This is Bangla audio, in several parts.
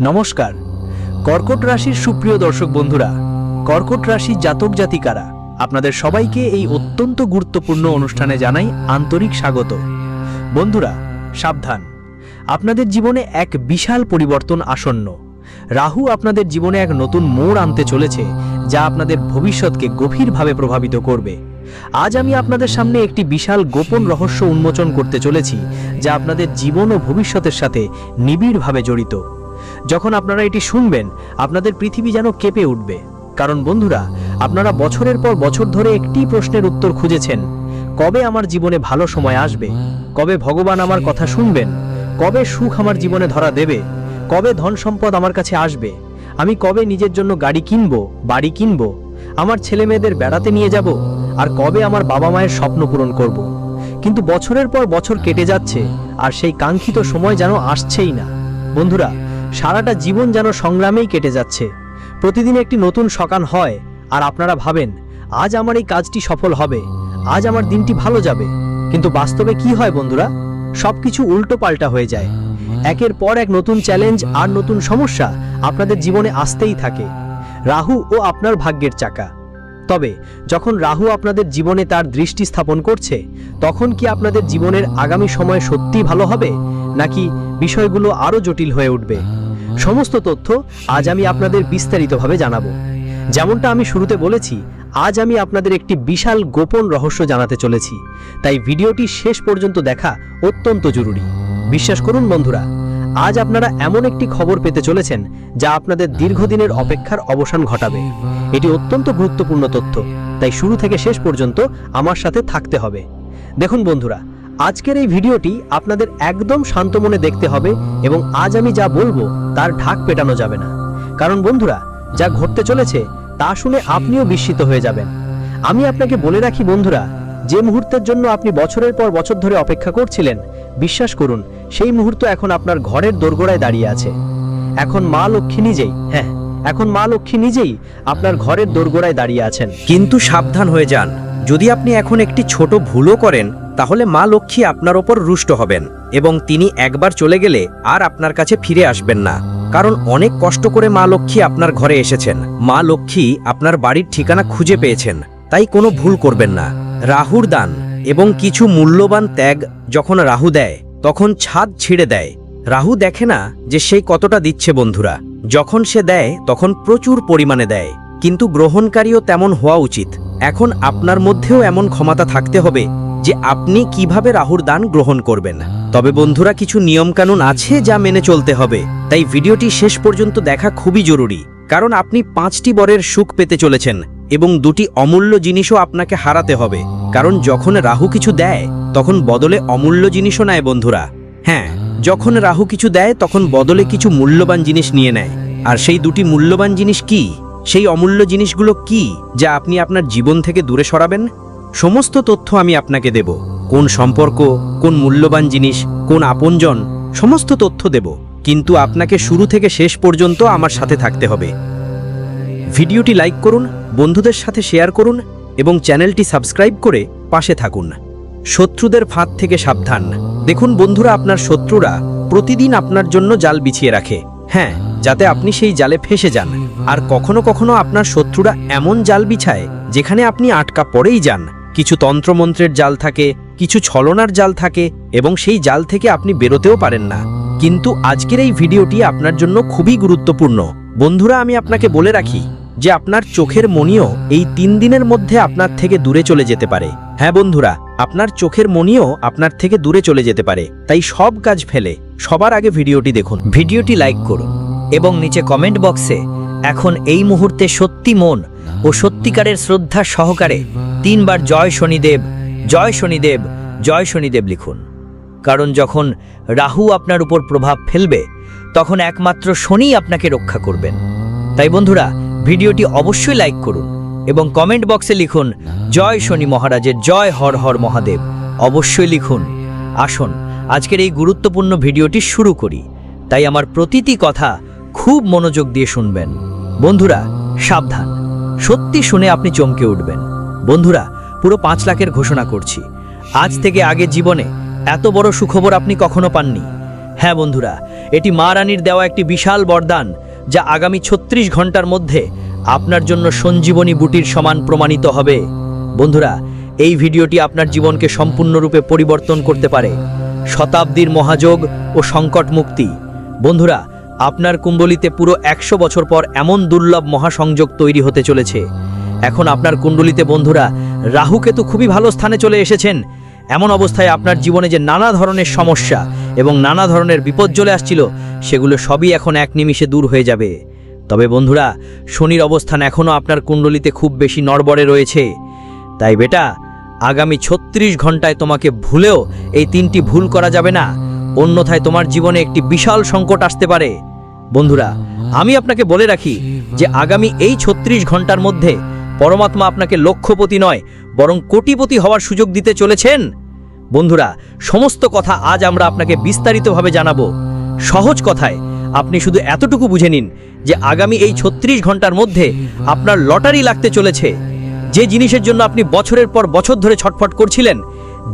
নমস্কার। কর্কট রাশির সুপ্রিয় দর্শক বন্ধুরা, কর্কট রাশির জাতক জাতিকারা, আপনাদের সবাইকে এই অত্যন্ত গুরুত্বপূর্ণ অনুষ্ঠানে জানাই আন্তরিক স্বাগত। বন্ধুরা, সাবধান। আপনাদের জীবনে এক বিশাল পরিবর্তন আসন্ন। রাহু আপনাদের জীবনে এক নতুন মোড় আনতে চলেছে, যা আপনাদের ভবিষ্যৎকে গভীরভাবে প্রভাবিত করবে। আজ আমি আপনাদের সামনে একটি বিশাল গোপন রহস্য উন্মোচন করতে চলেছি, যা আপনাদের জীবন ও ভবিষ্যতের সাথে নিবিড়ভাবে জড়িত। যখন আপনারা এটি শুনবেন, আপনাদের পৃথিবী যেন কেঁপে উঠবে। কারণ বন্ধুরা, আপনারা বছরের পর বছর ধরে একটি প্রশ্নের উত্তর খুঁজেছেন। কবে আমার জীবনে ভালো সময় আসবে? কবে ভগবান আমার কথা শুনবেন? কবে সুখ আমার জীবনে ধরা দেবে? কবে ধন সম্পদ আমার কাছে আসবে? আমি কবে নিজের জন্য গাড়ি কিনবো, বাড়ি কিনব? আমার ছেলে মেয়েদের বেড়াতে নিয়ে যাব? আর কবে আমার বাবা মায়ের স্বপ্ন পূরণ করব। কিন্তু বছরের পর বছর কেটে যাচ্ছে, আর সেই কাঙ্ক্ষিত সময় যেন আসছেই না। বন্ধুরা সারাটা জীবন যেন সংগ্রামেই কেটে যাচ্ছে। প্রতিদিন একটি নতুন সকাল হয়, আর আপনারা ভাবেন, আজ আমার এই কাজটি সফল হবে, আজ আমার দিনটি ভালো যাবে। কিন্তু বাস্তবে কি হয় বন্ধুরা? সবকিছু উল্টো পাল্টা হয়ে যায়। একের পর এক নতুন চ্যালেঞ্জ আর নতুন সমস্যা আপনাদের জীবনে আসতেই থাকে। রাহু ও আপনার ভাগ্যের চাকা। তবে, যখন রাহু আপনাদের জীবনে তার দৃষ্টি স্থাপন করছে, তখন কি আপনাদের জীবনের আগামী সময় সত্যিই ভালো হবে? নাকি বিষয়গুলো আরও জটিল হয়ে উঠবে? সমস্ত তথ্য আজ আমি আপনাদের বিস্তারিতভাবে জানাব। যেমনটা আমি শুরুতে বলেছি, আজ আমি আপনাদের একটি বিশাল গোপন রহস্য জানাতে চলেছি। তাই ভিডিওটি শেষ পর্যন্ত দেখা অত্যন্ত জরুরি। বিশ্বাস করুন বন্ধুরা, আজ আপনারা এমন একটি খবর পেতে চলেছেন যা আপনাদের দীর্ঘদিনের অপেক্ষার অবসান ঘটাবে। এটি অত্যন্ত গুরুত্বপূর্ণ তথ্য, তাই শুরু থেকে শেষ পর্যন্ত আমার সাথে থাকতে হবে। দেখুন বন্ধুরা আজকের এই ভিডিওটি আপনাদের একদম শান্ত মনে দেখতে হবে এবং আজ আমি যা বলব তার ঢাক পেটানো যাবে না। কারণ বন্ধুরা, যা ঘটতে চলেছে তা শুনে আপনিও বিস্মিত হয়ে যাবেন। আমি আপনাকে বলে রাখি বন্ধুরা, যে মুহূর্তের জন্য আপনি বছরের পর বছর ধরে অপেক্ষা করছিলেন, বিশ্বাস করুন, সেই মুহূর্ত এখন আপনার ঘরের দোরগোড়ায় দাঁড়িয়ে আছে। এখন মা লক্ষ্মী নিজেই হ্যাঁ এখন মা লক্ষ্মী নিজেই আপনার ঘরের দোরগোড়ায় দাঁড়িয়ে আছেন। কিন্তু সাবধান হয়ে যান। যদি আপনি এখন একটি ছোট ভুলও করেন, তাহলে মা লক্ষ্মী আপনার ওপর রুষ্ট হবেন এবং তিনি একবার চলে গেলে আর আপনার কাছে ফিরে আসবেন না। কারণ অনেক কষ্ট করে মা লক্ষ্মী আপনার ঘরে এসেছেন। মা লক্ষ্মী আপনার বাড়ির ঠিকানা খুঁজে পেয়েছেন। তাই কোনো ভুল করবেন না। রাহুর দান এবং কিছু মূল্যবান ত্যাগ যখন রাহু দেয়, তখন ছাদ ছিঁড়ে দেয়। রাহু দেখে না যে সেই কতটা দিচ্ছে বন্ধুরা। যখন সে দেয়, তখন প্রচুর পরিমাণে দেয়। কিন্তু গ্রহণকারীও তেমন হওয়া উচিত। এখন আপনার মধ্যেও এমন ক্ষমতা থাকতে হবে যে আপনি কীভাবে রাহুর দান গ্রহণ করবেন। তবে বন্ধুরা, কিছু নিয়মকানুন আছে যা মেনে চলতে হবে। তাই ভিডিওটি শেষ পর্যন্ত দেখা খুবই জরুরি, কারণ আপনি পাঁচটি বরের সুখ পেতে চলেছেন এবং দুটি অমূল্য জিনিসও আপনাকে হারাতে হবে। কারণ যখন রাহু কিছু দেয়, তখন বদলে অমূল্য জিনিসও নেয় বন্ধুরা। হ্যাঁ যখন রাহু কিছু দেয়, তখন বদলে কিছু মূল্যবান জিনিস নিয়ে নেয়। আর সেই দুটি মূল্যবান জিনিস কি? সেই অমূল্য জিনিসগুলো কি যা আপনি আপনার জীবন থেকে দূরে সরাবেন? সমস্ত তথ্য আমি আপনাকে দেব। কোন সম্পর্ক, কোন মূল্যবান জিনিস, কোন আপনজন, সমস্ত তথ্য দেব। কিন্তু আপনাকে শুরু থেকে শেষ পর্যন্ত আমার সাথে থাকতে হবে। ভিডিওটি লাইক করুন, বন্ধুদের সাথে শেয়ার করুন এবং চ্যানেলটি সাবস্ক্রাইব করে পাশে থাকুন। শত্রুদের ফাঁদ থেকে সাবধান। দেখুন বন্ধুরা, আপনার শত্রুরা প্রতিদিন আপনার জন্য জাল বিছিয়ে রাখে। হ্যাঁ যাতে আপনি সেই জালে ফেসে যান। আর কখনো কখনো আপনার শত্রুরা এমন জাল বিছায়, যেখানে আপনি আটকা পড়েই যান। কিছু তন্ত্রমন্ত্রের জাল থাকে, কিছু ছলনার জাল থাকে, এবং সেই জাল থেকে আপনি বেরোতেও পারেন না। কিন্তু আজকের এই ভিডিওটি আপনার জন্য খুবই গুরুত্বপূর্ণ। বন্ধুরা, আমি আপনাকে বলে রাখি যে আপনার চোখের মনিও এই তিন দিনের মধ্যে আপনার থেকে দূরে চলে যেতে পারে। হ্যাঁ বন্ধুরা, আপনার চোখের মনিও আপনার থেকে দূরে চলে যেতে পারে। তাই সব কাজ ফেলে। সবার আগে ভিডিওটি দেখুন। ভিডিওটি লাইক করুন। এবং নিচে কমেন্ট বক্সে এখন এই মুহূর্তে সত্যি মন ও সত্যিকারের শ্রদ্ধা সহকারে তিনবার জয় শনিদেব জয় শনিদেব জয় শনিদেব লিখুন। কারণ যখন রাহু আপনার উপর প্রভাব ফেলবে, তখন একমাত্র শনি আপনাকে রক্ষা করবেন। তাই বন্ধুরা, ভিডিওটি অবশ্যই লাইক করুন এবং কমেন্ট বক্সে লিখুন, জয় শনি মহারাজের জয় হর হর মহাদেব। অবশ্যই লিখুন। আসুন, আজকের এই গুরুত্বপূর্ণ ভিডিওটি শুরু করি। তাই আমার প্রতিটি কথা খুব মনোযোগ দিয়ে শুনবেন। বন্ধুরা, সাবধান। সত্যি শুনে আপনি চমকে উঠবেন। বন্ধুরা, পুরো পাঁচ লাখের ঘোষণা করছি। আজ থেকে আগে জীবনে এত বড় সুখবর আপনি কখনো পাননি। হ্যাঁ বন্ধুরা, এটি মা রানীর দেওয়া একটি বিশাল বরদান যা আগামী ছত্রিশ ঘণ্টার মধ্যে আপনার জন্য সঞ্জীবনী বুটির সমান প্রমাণিত হবে। বন্ধুরা, এই ভিডিওটি আপনার জীবনকে সম্পূর্ণরূপে পরিবর্তন করতে পারে। শতাব্দীর মহাযোগ ও সংকট মুক্তি বন্ধুরা আপনার কুণ্ডলিতে পুরো একশো বছর পর এমন দুর্লভ মহাসংযোগ তৈরি হতে চলেছে। এখন আপনার কুণ্ডলিতে বন্ধুরা, রাহুকেতু খুবই ভালো স্থানে চলে এসেছেন। এমন অবস্থায় আপনার জীবনে যে নানা ধরনের সমস্যা এবং নানা ধরনের বিপদ চলে আসছিল, সেগুলো সবই এখন এক নিমিষে দূর হয়ে যাবে। তবে বন্ধুরা, শনির অবস্থান এখনও আপনার কুণ্ডলিতে খুব বেশি নড়বড়ে রয়েছে। তাই বেটা, আগামী ছত্রিশ ঘন্টায় তোমাকে ভুলেও এই তিনটি ভুল করা যাবে না। অন্যথায় তোমার জীবনে একটি বিশাল সংকট আসতে পারে। বন্ধুরা, আমি আপনাকে বলে রাখি যে আগামী এই ছত্রিশ ঘণ্টার মধ্যে পরমাত্মা আপনাকে লক্ষ্যপতি নয়, বরং কোটিপতি হওয়ার সুযোগ দিতে চলেছেন। বন্ধুরা, সমস্ত কথা আজ আমরা আপনাকে বিস্তারিতভাবে জানাব। সহজ কথায়, আপনি শুধু এতটুকু বুঝে নিন যে আগামী এই ছত্রিশ ঘণ্টার মধ্যে আপনার লটারি লাগতে চলেছে। যে জিনিসের জন্য আপনি বছরের পর বছর ধরে ছটফট করছিলেন,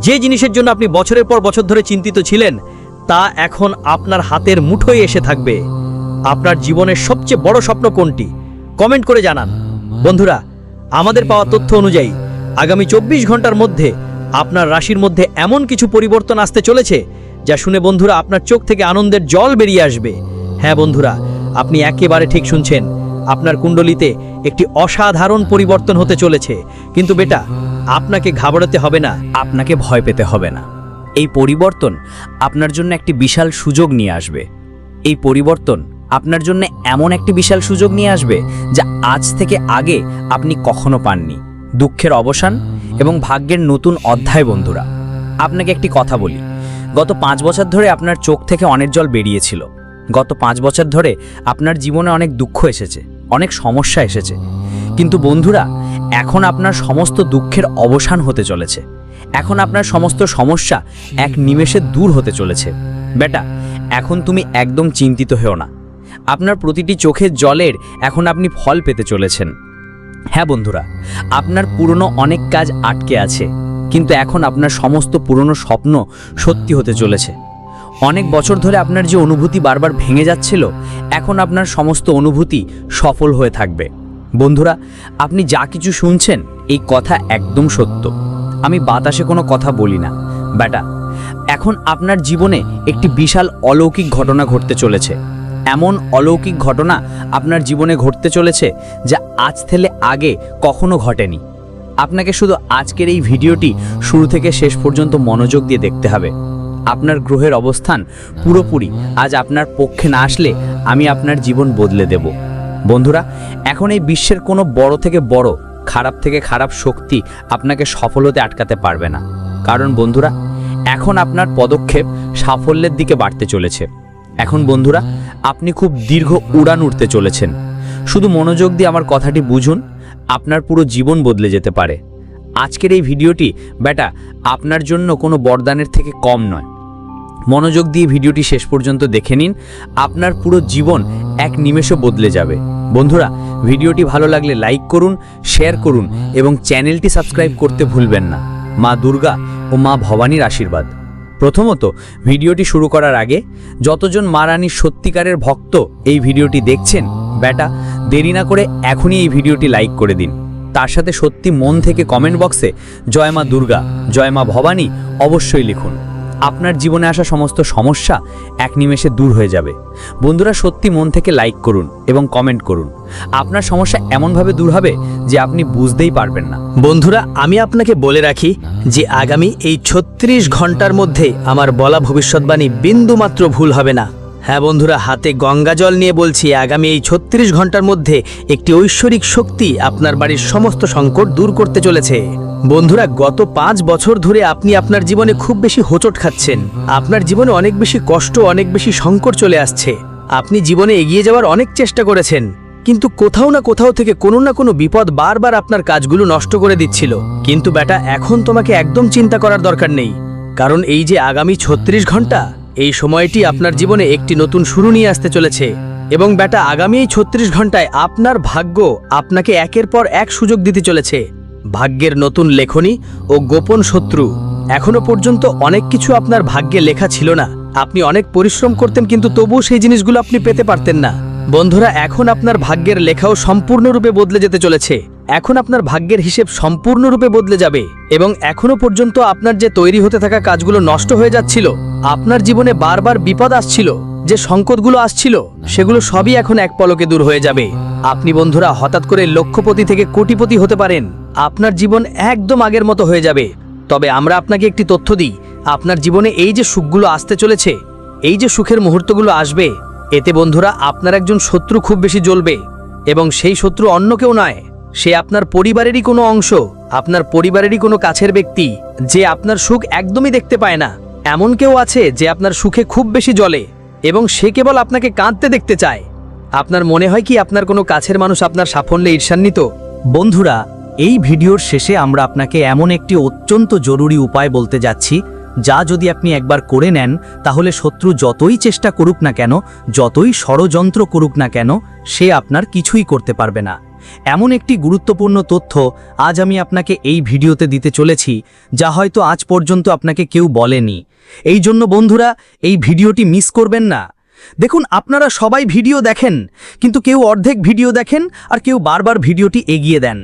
যে জিনিসের জন্য আপনি বছরের পর বছর ধরে চিন্তিত ছিলেন তা এখন আপনার হাতের মুঠোয় এসে থাকবে। আপনার জীবনের সবচেয়ে বড় স্বপ্ন কোনটি? কমেন্ট করে জানান। বন্ধুরা, আমাদের পাওয়া তথ্য অনুযায়ী, আগামী চব্বিশ ঘণ্টার মধ্যে আপনার রাশির মধ্যে এমন কিছু পরিবর্তন আসতে চলেছে, যা শুনে বন্ধুরা আপনার চোখ থেকে আনন্দের জল বেরিয়ে আসবে। হ্যাঁ বন্ধুরা, আপনি একেবারে ঠিক শুনছেন। আপনার কুণ্ডলিতে একটি অসাধারণ পরিবর্তন হতে চলেছে। কিন্তু বেটা, আপনাকে ঘাবড়াতে হবে না। আপনাকে ভয় পেতে হবে না। এই পরিবর্তন আপনার জন্য একটি বিশাল সুযোগ নিয়ে আসবে। এই পরিবর্তন আপনার জন্য এমন একটি বিশাল সুযোগ নিয়ে আসবে যা আজ থেকে আগে আপনি কখনো পাননি। দুঃখের অবসান এবং ভাগ্যের নতুন অধ্যায়, বন্ধুরা। আপনাকে একটি কথা বলি। গত পাঁচ বছর ধরে আপনার চোখ থেকে অনেক জল বেরিয়েছিল। গত পাঁচ বছর ধরে আপনার জীবনে অনেক দুঃখ এসেছে, অনেক সমস্যা এসেছে। কিন্তু বন্ধুরা, এখন আপনার সমস্ত দুঃখের অবসান হতে চলেছে। এখন আপনার সমস্ত সমস্যা এক নিমেষে দূর হতে চলেছে। বেটা, এখন তুমি একদম চিন্তিত হও না। আপনার প্রতিটি চোখের জলের এখন আপনি ফল পেতে চলেছেন। হ্যাঁ বন্ধুরা, আপনার পুরনো অনেক কাজ আটকে আছে, কিন্তু এখন আপনার সমস্ত পুরনো স্বপ্ন সত্যি হতে চলেছে। অনেক বছর ধরে আপনার যে অনুভূতি বারবার ভেঙে যাচ্ছিল, এখন আপনার সমস্ত অনুভূতি সফল হয়ে থাকবে। বন্ধুরা, আপনি যা কিছু শুনছেন, এই কথা একদম সত্য। আমি বাতাসে কোনো কথা বলি না। বেটা এখন আপনার জীবনে একটি বিশাল অলৌকিক ঘটনা ঘটতে চলেছে। এমন অলৌকিক ঘটনা আপনার জীবনে ঘটতে চলেছে যা আজ থেকে আগে কখনো ঘটেনি। আপনাকে শুধু আজকের এই ভিডিওটি শুরু থেকে শেষ পর্যন্ত মনোযোগ দিয়ে দেখতে হবে। আপনার গ্রহের অবস্থান পুরোপুরি আজ আপনার পক্ষে না আসলে আমি আপনার জীবন বদলে দেব। বন্ধুরা, এখন এই বিশ্বের কোনো বড় থেকে বড় খারাপ থেকে খারাপ শক্তি আপনাকে সফল হতে আটকাতে পারবে না। কারণ বন্ধুরা, এখন আপনার পদক্ষেপ সাফল্যের দিকে বাড়তে চলেছে। এখন বন্ধুরা, আপনি খুব দীর্ঘ উড়ান উঠতে চলেছেন। শুধু মনোযোগ দিয়ে আমার কথাটি বুঝুন, আপনার পুরো জীবন বদলে যেতে পারে। আজকের এই ভিডিওটি বেটা আপনার জন্য কোনো বরদানের থেকে কম নয়। মনোযোগ দিয়ে ভিডিওটি শেষ পর্যন্ত দেখে নিন, আপনার পুরো জীবন এক নিমেষে বদলে যাবে। বন্ধুরা, ভিডিওটি ভালো লাগলে লাইক করুন শেয়ার করুন এবং চ্যানেলটি সাবস্ক্রাইব করতে ভুলবেন না। মা দুর্গা ও মা ভবানীর আশীর্বাদ। প্রথমত, ভিডিওটি শুরু করার আগে, যতজন মা রানীর সত্যিকারের ভক্ত এই ভিডিওটি দেখছেন বেটা দেরি না করে এখনই এই ভিডিওটি লাইক করে দিন। তার সাথে সত্যি মন থেকে কমেন্ট বক্সে জয় মা দুর্গা, জয় মা ভবানী অবশ্যই লিখুন। আপনার জীবনে আসা সমস্ত সমস্যা এক নিমেষে দূর হয়ে যাবে। বন্ধুরা, সত্যি মন থেকে লাইক করুন এবং কমেন্ট করুন। আপনার সমস্যা এমনভাবে দূর হবে যে আপনি বুঝতেই পারবেন না। বন্ধুরা, আমি আপনাকে বলে রাখি যে আগামী এই ছত্রিশ ঘণ্টার মধ্যে আমার বলা ভবিষ্যৎবাণী বিন্দুমাত্র ভুল হবে না। হ্যাঁ বন্ধুরা, হাতে গঙ্গা জল নিয়ে বলছি, আগামী এই ছত্রিশ ঘণ্টার মধ্যে একটি ঐশ্বরিক শক্তি আপনার বাড়ির সমস্ত সংকট দূর করতে চলেছে। বন্ধুরা, গত পাঁচ বছর ধরে আপনি আপনার জীবনে খুব বেশি হোঁচট খাচ্ছেন। আপনার জীবনে অনেক বেশি কষ্ট, অনেক বেশি সংকট চলে আসছে। আপনি জীবনে এগিয়ে যাওয়ার অনেক চেষ্টা করেছেন, কিন্তু কোথাও না কোথাও থেকে কোনো না কোনো বিপদ বারবার আপনার কাজগুলো নষ্ট করে দিচ্ছিল। কিন্তু বেটা এখন তোমাকে একদম চিন্তা করার দরকার নেই। কারণ এই যে আগামী ছত্রিশ ঘণ্টা, এই সময়টি আপনার জীবনে একটি নতুন শুরু নিয়ে আসতে চলেছে। এবং বেটা আগামী এই ছত্রিশ ঘন্টায় আপনার ভাগ্য আপনাকে একের পর এক সুযোগ দিতে চলেছে। ভাগ্যের নতুন লেখনী ও গোপন শত্রু। এখনও পর্যন্ত অনেক কিছু আপনার ভাগ্যে লেখা ছিল না। আপনি অনেক পরিশ্রম করতেন, কিন্তু তবুও সেই জিনিসগুলো আপনি পেতে পারতেন না। বন্ধুরা, এখন আপনার ভাগ্যের লেখাও সম্পূর্ণরূপে বদলে যেতে চলেছে। এখন আপনার ভাগ্যের হিসেব সম্পূর্ণরূপে বদলে যাবে এবং এখনও পর্যন্ত আপনার যে তৈরি হতে থাকা কাজগুলো নষ্ট হয়ে যাচ্ছিল, আপনার জীবনে বারবার বিপদ আসছিল, যে সংকটগুলো আসছিল, সেগুলো সবই এখন এক পলকে দূর হয়ে যাবে। আপনি বন্ধুরা, হঠাৎ করে লক্ষপতি থেকে কোটিপতি হতে পারেন। আপনার জীবন একদম আগের মতো হয়ে যাবে। তবে আমরা আপনাকে একটি তথ্য দিই, আপনার জীবনে এই যে সুখগুলো আসতে চলেছে, এই যে সুখের মুহূর্তগুলো আসবে, এতে বন্ধুরা আপনার একজন শত্রু খুব বেশি জ্বলবে, এবং সেই শত্রু অন্য কেউ নয়, সে আপনার পরিবারেরই কোনো অংশ, আপনার পরিবারেরই কোনো কাছের ব্যক্তি, যে আপনার সুখ একদমই দেখতে পায় না। এমন কেউ আছে যে আপনার সুখে খুব বেশি জ্বলে, এবং সে কেবল আপনাকে কাঁদতে দেখতে চায়। আপনার মনে হয় কি আপনার কোনো কাছের মানুষ আপনার সাফল্যে ঈর্ষান্বিত? বন্ধুরা এই ভিডিওর শেষে আমরা আপনাকে এমন একটি অত্যন্ত জরুরি উপায় বলতে যাচ্ছি, যা যদি আপনি একবার করে নেন, তাহলে শত্রু যতই চেষ্টা করুক না কেন, যতই ষড়যন্ত্র করুক না কেন, সে আপনার কিছুই করতে পারবে না। এমন একটি গুরুত্বপূর্ণ তথ্য আজ আমি আপনাকে এই ভিডিওতে দিতে চলেছি, যা হয়তো আজ পর্যন্ত আপনাকে কেউ বলেনি। এই জন্য বন্ধুরা, এই ভিডিওটি মিস করবেন না। দেখুন, আপনারা সবাই ভিডিও দেখেন, কিন্তু কেউ অর্ধেক ভিডিও দেখেন আর কেউ বারবার ভিডিওটি এগিয়ে দেন।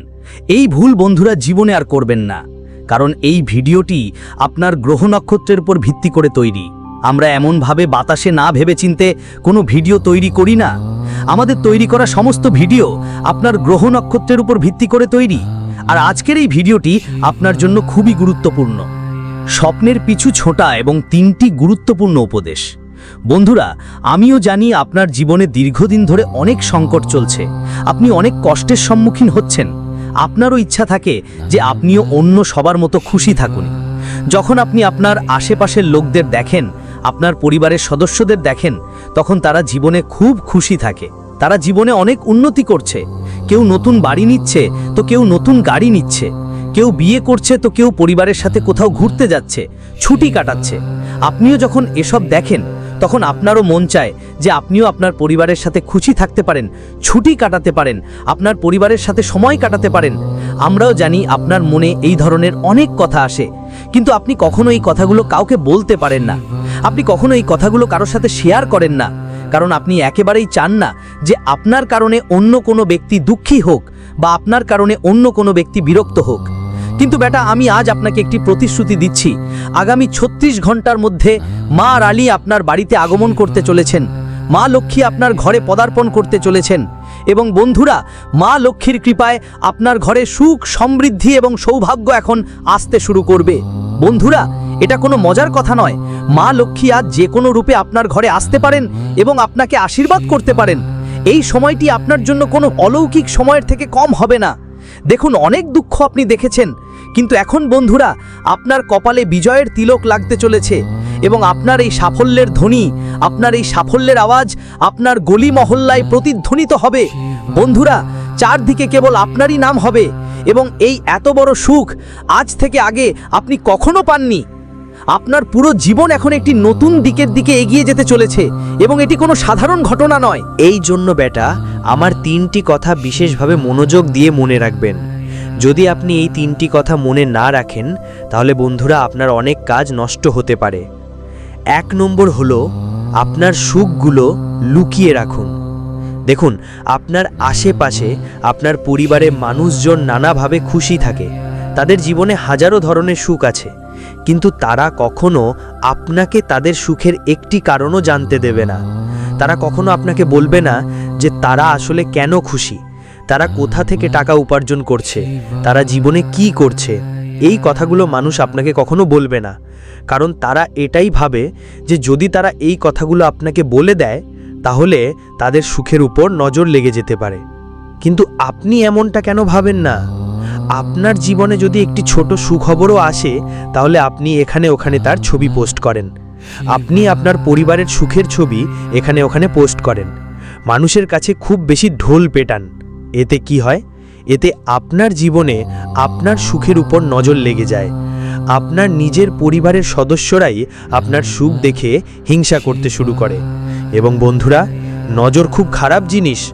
এই ভুল বন্ধুরা জীবনে আর করবেন না। কারণ এই ভিডিওটি আপনার গ্রহ নক্ষত্রের উপর ভিত্তি করে তৈরি। আমরা এমনভাবে বাতাসে না ভেবে চিনতে কোনো ভিডিও তৈরি করি না। আমাদের তৈরি করা সমস্ত ভিডিও আপনার গ্রহ নক্ষত্রের উপর ভিত্তি করে তৈরি। আর আজকের এই ভিডিওটি আপনার জন্য খুবই গুরুত্বপূর্ণ। স্বপ্নের পিছু ছোটা এবং তিনটি গুরুত্বপূর্ণ উপদেশ। বন্ধুরা, আমিও জানি আপনার জীবনে দীর্ঘদিন ধরে অনেক সংকট চলছে। আপনি অনেক কষ্টের সম্মুখীন হচ্ছেন। আপনারও ইচ্ছা থাকে যে আপনিও অন্য সবার মতো খুশি থাকুন। যখন আপনি আপনার আশেপাশের লোকদের দেখেন, আপনার পরিবারের সদস্যদের দেখেন, তখন তারা জীবনে খুব খুশি থাকে। তারা জীবনে অনেক উন্নতি করছে। কেউ নতুন বাড়ি নিচ্ছে, তো কেউ নতুন গাড়ি নিচ্ছে। কেউ বিয়ে করছে, তো কেউ পরিবারের সাথে কোথাও ঘুরতে যাচ্ছে, ছুটি কাটাচ্ছে। আপনিও যখন এসব দেখেন তখন আপনারও মন চায় যে আপনিও আপনার পরিবারের সাথে খুশি থাকতে পারেন ছুটি কাটাতে পারেন আপনার পরিবারের সাথে সময় কাটাতে পারেন। আমরাও জানি আপনার মনে এই ধরনের অনেক কথা আসে। কিন্তু আপনি কখনো এই কথাগুলো কাউকে বলতে পারেন না। আপনি কখনো এই কথাগুলো কারোর সাথে শেয়ার করেন না। কারণ আপনি একেবারেই চান না যে আপনার কারণে অন্য কোনো ব্যক্তি দুঃখী হোক বা আপনার কারণে অন্য কোনো ব্যক্তি বিরক্ত হোক। কিন্তু বেটা, আমি আজ আপনাকে একটি প্রতিশ্রুতি দিচ্ছি। আগামী ছত্রিশ ঘণ্টার মধ্যে মা আর আলী আপনার বাড়িতে আগমন করতে চলেছেন। মা লক্ষ্মী আপনার ঘরে পদার্পণ করতে চলেছেন। এবং বন্ধুরা, মা লক্ষ্মীর কৃপায় আপনার ঘরে সুখ, সমৃদ্ধি এবং সৌভাগ্য এখন আসতে শুরু করবে। বন্ধুরা, এটা কোনো মজার কথা নয়। মা লক্ষ্মী আজ যে কোনো রূপে আপনার ঘরে আসতে পারেন এবং আপনাকে আশীর্বাদ করতে পারেন। এই সময়টি আপনার জন্য কোনো অলৌকিক সময়ের থেকে কম হবে না। দেখুন, অনেক দুঃখ আপনি দেখেছেন। কিন্তু এখন বন্ধুরা, আপনার কপালে বিজয়ের তিলক লাগতে চলেছে এবং আপনার এই সাফল্যের ধ্বনি, আপনার এই সাফল্যের আওয়াজ আপনার গলি মহল্লায় প্রতিধ্বনিত হবে। বন্ধুরা, চারদিকে কেবল আপনারই নাম হবে এবং এই এত বড় সুখ আজ থেকে আগে আপনি কখনো পাননি। আপনার পুরো জীবন এখন একটি নতুন দিকের দিকে এগিয়ে যেতে চলেছে এবং এটি কোনো সাধারণ ঘটনা নয়। এই জন্য বেটা, আমার তিনটি কথা বিশেষভাবে মনোযোগ দিয়ে মনে রাখবেন। যদি আপনি এই তিনটি কথা মনে না রাখেন, তাহলে বন্ধুরা আপনার অনেক কাজ নষ্ট হতে পারে। এক নম্বর হলো, আপনার সুখগুলো লুকিয়ে রাখুন। দেখুন, আপনার আশেপাশে, আপনার পরিবারে মানুষজন নানাভাবে খুশি থাকে। তাদের জীবনে হাজারো ধরনের সুখ আছে। কিন্তু তারা কখনো আপনাকে তাদের সুখের একটি কারণও জানতে দেবে না। তারা কখনো আপনাকে বলবে না যে তারা আসলে কেন খুশি। তারা কোথা থেকে টাকা উপার্জন করছে? তারা জীবনে কি করছে? এই কথাগুলো মানুষ আপনাকে কখনো বলবে না। কারণ তারা এটাই ভাবে যে যদি তারা এই কথাগুলো আপনাকে বলে দেয়, তাহলে তাদের সুখের উপর নজর লেগে যেতে পারে। কিন্তু আপনি এমনটা কেন ভাবেন না? আপনার জীবনে যদি একটি ছোট সুখবরও আসে, তাহলে আপনি এখানে ওখানে তার ছবি পোস্ট করেন। আপনি আপনার পরিবারের সুখের ছবি এখানে ওখানে পোস্ট করেন। মানুষের কাছে খুব বেশি ঢোল পেটান। এতে কি হয়? এতে আপনার জীবনে আপনার সুখের উপর নজর লেগে যায়। আপনার নিজের পরিবারের সদস্যরাই আপনার সুখ দেখে হিংসা করতে শুরু করে। এবং বন্ধুরা, নজর খুব খারাপ জিনিস।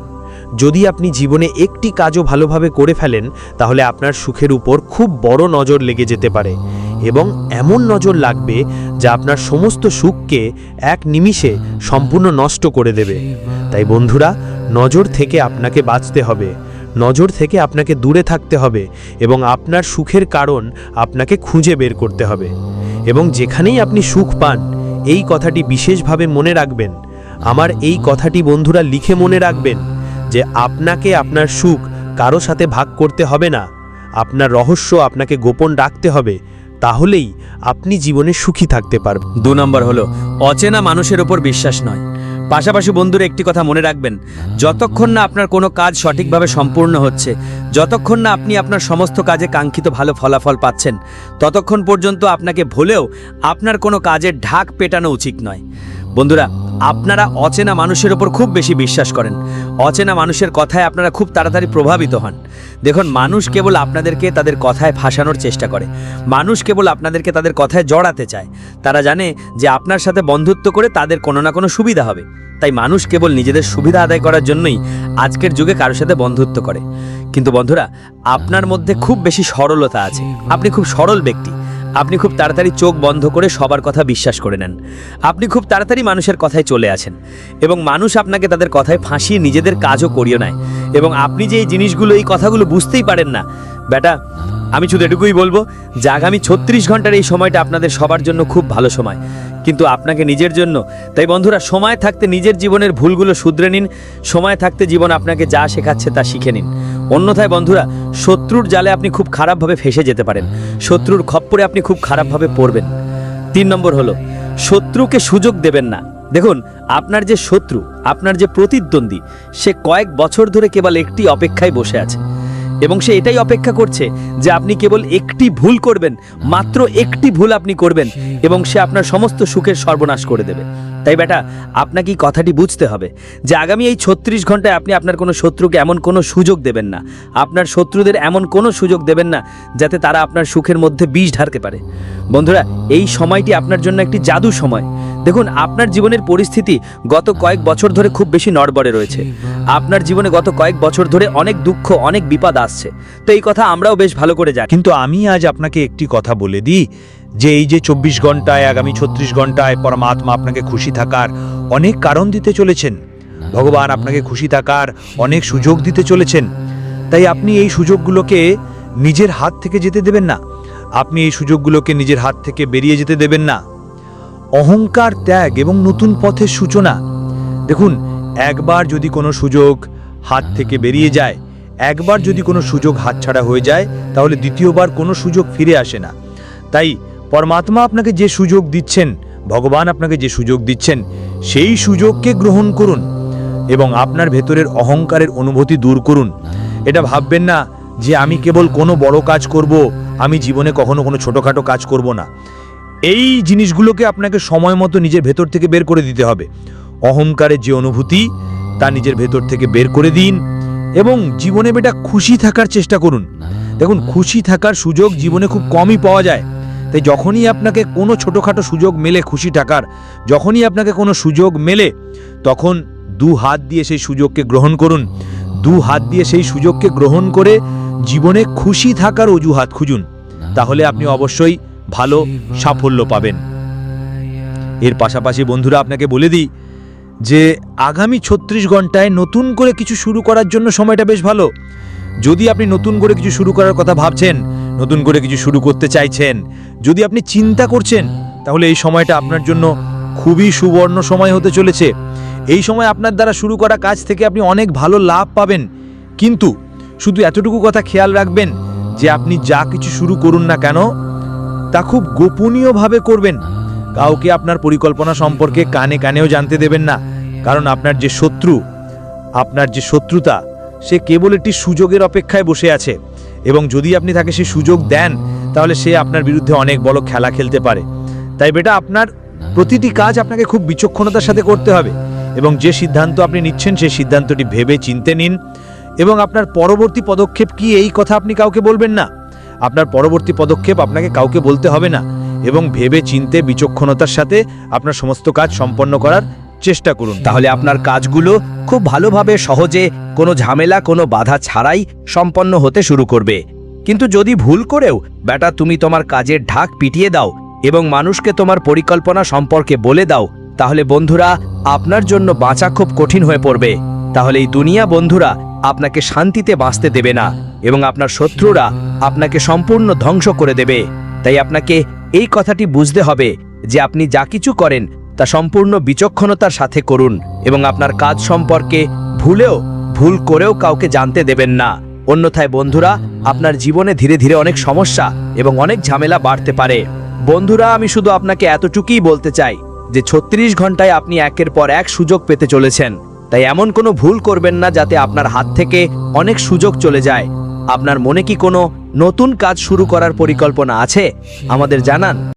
যদি আপনি জীবনে একটি কাজও ভালোভাবে করে ফেলেন, তাহলে আপনার সুখের উপর খুব বড় নজর লেগে যেতে পারে। এবং এমন নজর লাগবে যা আপনার সমস্ত সুখকে এক নিমিষে সম্পূর্ণ নষ্ট করে দেবে। তাই বন্ধুরা নজর থেকে আপনাকে বাঁচতে হবে। নজর থেকে আপনাকে দূরে থাকতে হবে এবং আপনার সুখের কারণ আপনাকে খুঁজে বের করতে হবে। এবং যেখানেই আপনি সুখ পান, এই কথাটি বিশেষভাবে মনে রাখবেন। আমার এই কথাটি বন্ধুরা লিখে মনে রাখবেন যে আপনাকে আপনার সুখ কারও সাথে ভাগ করতে হবে না। আপনার রহস্য আপনাকে গোপন রাখতে হবে। তাহলেই আপনি জীবনে সুখী থাকতে পারবেন। দু নম্বর হলো, অচেনা মানুষের ওপর বিশ্বাস নয়। পাশাপাশি বন্ধুর, একটি কথা মনে রাখবেন, যতক্ষণ না আপনার কোনো কাজ সঠিকভাবে সম্পূর্ণ হচ্ছে, যতক্ষণ না আপনি আপনার সমস্ত কাজে কাঙ্ক্ষিত ভালো ফলাফল পাচ্ছেন, ততক্ষণ পর্যন্ত আপনাকে ভুলেও আপনার কোনো কাজের ঢাক পেটানো উচিত নয়। বন্ধুরা, আপনারা অচেনা মানুষের ওপর খুব বেশি বিশ্বাস করেন। অচেনা মানুষের কথায় আপনারা খুব তাড়াতাড়ি প্রভাবিত হন। দেখুন, মানুষ কেবল আপনাদেরকে তাদের কথায় ফাঁসানোর চেষ্টা করে। মানুষ কেবল আপনাদেরকে তাদের কথায় জড়াতে চায়। তারা জানে যে আপনার সাথে বন্ধুত্ব করে তাদের কোনো না কোনো সুবিধা হবে। তাই মানুষ কেবল নিজেদের সুবিধা আদায় করার জন্যই আজকের যুগে কারোর সাথে বন্ধুত্ব করে। কিন্তু বন্ধুরা, আপনার মধ্যে খুব বেশি সরলতা আছে। আপনি খুব সরল ব্যক্তি। আপনি খুব তাড়াতাড়ি চোখ বন্ধ করে সবার কথা বিশ্বাস করে নেন। আপনি খুব তাড়াতাড়ি মানুষের কথায় চলে আসেন এবং মানুষ আপনাকে তাদের কথায় ফাঁসিয়ে নিজেদের কাজও করিয়ে নেয় এবং আপনি যে এই জিনিসগুলো, এই কথাগুলো বুঝতেই পারেন না। বেটা আমি শুধু এটুকুই বলব যে আগামী ছত্রিশ ঘণ্টার এই সময়টা আপনাদের সবার জন্য খুব ভালো সময়। কিন্তু আপনাকে নিজের জন্য, তাই বন্ধুরা, সময় থাকতে নিজের জীবনের ভুলগুলো শুধরে নিন। সময় থাকতে জীবন আপনাকে যা শেখাচ্ছে তা শিখে নিন। অন্যথায় বন্ধুরা, শত্রুর জালে আপনি খুব খারাপভাবে ফেসে যেতে পারেন। শত্রুর খপ্পরে আপনি খুব খারাপভাবে পড়বেন। তিন নম্বর হলো, শত্রুকে সুযোগ দেবেন না। দেখুন, আপনার যে শত্রু, আপনার যে প্রতিদ্বন্দ্বী, সে কয়েক বছর ধরে কেবল একটি অপেক্ষায় বসে আছে। এবং সে এটাই অপেক্ষা করছে যে আপনি কেবল একটি ভুল করবেন, মাত্র একটি ভুল আপনি করবেন, এবং সে আপনার সমস্ত সুখের সর্বনাশ করে দেবে। তাই বেটা, আপনাকে এই কথাটি বুঝতে হবে যে আগামী এই ছত্রিশ ঘন্টায় আপনি আপনার কোনো শত্রুকে এমন কোনো সুযোগ দেবেন না। আপনার শত্রুদের এমন কোনো সুযোগ দেবেন না যাতে তারা আপনার সুখের মধ্যে বিষ ঢালতে পারে। বন্ধুরা, এই সময়টি আপনার জন্য একটি জাদু সময়। দেখুন, আপনার জীবনের পরিস্থিতি গত কয়েক বছর ধরে খুব বেশি নড়বড়ে রয়েছে। আপনার জীবনে গত কয়েক বছর ধরে অনেক দুঃখ, অনেক বিপদ আসছে। তো এই কথা আমরাও বেশ ভালো করে জানি। কিন্তু আমি আজ আপনাকে একটি কথা বলে দিই যে এই যে চব্বিশ ঘন্টায়, আগামী ছত্রিশ ঘন্টায় পরমাত্মা আপনাকে খুশি থাকার অনেক কারণ দিতে চলেছেন। ভগবান আপনাকে খুশি থাকার অনেক সুযোগ দিতে চলেছেন। তাই আপনি এই সুযোগগুলোকে নিজের হাত থেকে যেতে দেবেন না। আপনি এই সুযোগগুলোকে নিজের হাত থেকে বেরিয়ে যেতে দেবেন না। অহংকার ত্যাগ এবং নতুন পথের সূচনা। দেখুন, একবার যদি কোনো সুযোগ হাত থেকে বেরিয়ে যায়, একবার যদি কোনো সুযোগ হাতছাড়া হয়ে যায়, তাহলে দ্বিতীয়বার কোনো সুযোগ ফিরে আসে না। তাই পরমাত্মা আপনাকে যে সুযোগ দিচ্ছেন, ভগবান আপনাকে যে সুযোগ দিচ্ছেন, সেই সুযোগকে গ্রহণ করুন এবং আপনার ভেতরের অহংকারের অনুভূতি দূর করুন। এটা ভাববেন না যে আমি কেবল কোনো বড় কাজ করব, আমি জীবনে কখনো কোনো ছোটোখাটো কাজ করব না। এই জিনিসগুলোকে আপনাকে সময় মতো নিজের ভেতর থেকে বের করে দিতে হবে। অহংকারের যে অনুভূতি, তা নিজের ভেতর থেকে বের করে দিন এবং জীবনে বেটা খুশি থাকার চেষ্টা করুন। দেখুন, খুশি থাকার সুযোগ জীবনে খুব কমই পাওয়া যায়। তাই যখনই আপনাকে কোনো ছোটোখাটো সুযোগ মেলে খুশি থাকার যখনই আপনাকে কোনো সুযোগ মেলে, তখন দু হাত দিয়ে সেই সুযোগকে গ্রহণ করুন। দু হাত দিয়ে সেই সুযোগকে গ্রহণ করে জীবনে খুশি থাকার অজুহাত খুঁজুন। তাহলে আপনি অবশ্যই ভালো সাফল্য পাবেন। এর পাশাপাশি বন্ধুরা, আপনাকে বলে দিই যে, আগামী ছত্রিশ ঘন্টায় নতুন করে কিছু শুরু করার জন্য সময়টা বেশ ভালো। যদি আপনি নতুন করে কিছু শুরু করার কথা ভাবছেন, নতুন করে কিছু শুরু করতে চাইছেন, যদি আপনি চিন্তা করছেন, তাহলে এই সময়টা আপনার জন্য খুবই সুবর্ণ সময় হতে চলেছে। এই সময় আপনার দ্বারা শুরু করা কাজ থেকে আপনি অনেক ভালো লাভ পাবেন। কিন্তু শুধু এতটুকু কথা খেয়াল রাখবেন যে আপনি যা কিছু শুরু করুন না কেন, তা খুব গোপনীয়ভাবে করবেন। কাউকে আপনার পরিকল্পনা সম্পর্কে কানে কানেও জানতে দেবেন না। কারণ আপনার যে শত্রু, আপনার যে শত্রুতা সে কেবল একটি সুযোগের অপেক্ষায় বসে আছে। এবং যদি আপনি তাকে সেই সুযোগ দেন, তাহলে সে আপনার বিরুদ্ধে অনেক বড় খেলা খেলতে পারে। তাই বেটা, আপনার প্রতিটি কাজ আপনাকে খুব বিচক্ষণতার সাথে করতে হবে। এবং যে সিদ্ধান্ত আপনি নিচ্ছেন, সেই সিদ্ধান্তটি ভেবে চিনতে নিন। এবং আপনার পরবর্তী পদক্ষেপ কি, এই কথা আপনি কাউকে বলবেন না। আপনার পরবর্তী পদক্ষেপ আপনাকে কাউকে বলতে হবে না। এবং ভেবে চিনতে বিচক্ষণতার সাথে আপনার সমস্ত কাজ সম্পন্ন করার চেষ্টা করুন। তাহলে আপনার কাজগুলো খুব ভালোভাবে সহজে কোনো ঝামেলা, কোনো বাধা ছাড়াই সম্পন্ন হতে শুরু করবে। কিন্তু যদি ভুল করেও, বেটা, তুমি তোমার কাজের ঢাক পিটিয়ে দাও এবং মানুষকে তোমার পরিকল্পনা সম্পর্কে বলে দাও, তাহলে বন্ধুরা আপনার জন্য বাঁচা খুব কঠিন হয়ে পড়বে। তাহলে এই দুনিয়া বন্ধুরা আপনাকে শান্তিতে বাঁচতে দেবে না এবং আপনার শত্রুরা আপনাকে সম্পূর্ণ ধ্বংস করে দেবে। তাই আপনাকে এই কথাটি বুঝতে হবে যে আপনি যা কিছু করেন তা সম্পূর্ণ বিচক্ষণতার সাথে করুন এবং আপনার কাজ সম্পর্কে ভুলেও, ভুল করেও কাউকে জানতে দেবেন না। অন্যথায় বন্ধুরা, আপনার জীবনে ধীরে ধীরে অনেক সমস্যা এবং অনেক ঝামেলা বাড়তে পারে। বন্ধুরা, আমি শুধু আপনাকে এতটুকুই বলতে চাই যে ছত্রিশ ঘন্টায় আপনি একের পর এক সুযোগ পেতে চলেছেন। তাই এমন কোনো ভুল করবেন না যাতে আপনার হাত থেকে অনেক সুযোগ চলে যায়। আপনার মনে কি কোনো নতুন কাজ শুরু করার পরিকল্পনা আছে? আমাদের জানান।